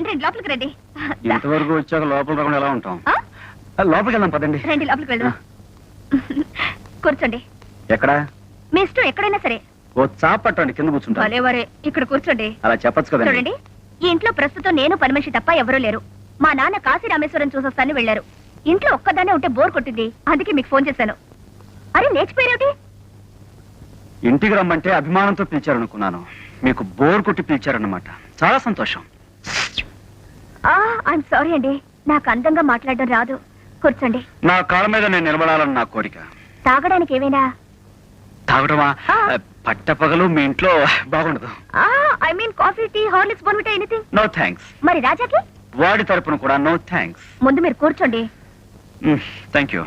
రండి రండి లోపలికి రండి. దా. ఇంతవరకు వచ్చాక లోపల రాకుండా ఎలా ఉంటాం? లోపలికి వెళ్దాం పదండి. రండి లోపలికి వెళ్దాం. కూర్చోండి. ఎక్కడ? మీ ఇష్టం ఎక్కడైనా సరే. ఓ చాప పట్టండి కింద కూర్చుంటా ఇక్కడ కూర్చోండి. అలా చెప్పొచ్చు కదండి. చూడండి ఈ ఇంట్లో ప్రస్తుతం నేను పని మనిషి తప్ప ఎవరూ లేరు. మా నాన్న కాశీ రామేశ్వరం చూసొస్తాను వెళ్ళారు ఇంట్లో ఒక్కదానే ఉంటే బోర్ కొట్టింది. అందుకే మీకు ఫోన్ చేశాను. అరే లేచిపోయారేమిటి? ఇంటికి రమ్మంటే అభిమానంతో పిలిచారనుకున్నాను. మీకు బోర్ కొట్టి పిలిచారన్నమాట. చాలా సంతోషం. ఐఎమ్ సారీ అండి. నాకు అందంగా మాట్లాడడం రాదు. కూర్చోండి. నా కాళ్ళ మీద నేను నిలబడాలని నా కోరిక. తాగడానికి ఏమైనా? తాగడమా? ఆ. పట్టపగలు మీ ఇంట్లో బాగుండదు. I mean coffee tea Horlicks Bournvita anything no thanks మరి రాజాకి? వాడి తరపున కూడా నో థ్యాంక్స్ ముందు మీరు కూర్చోండి. Thank you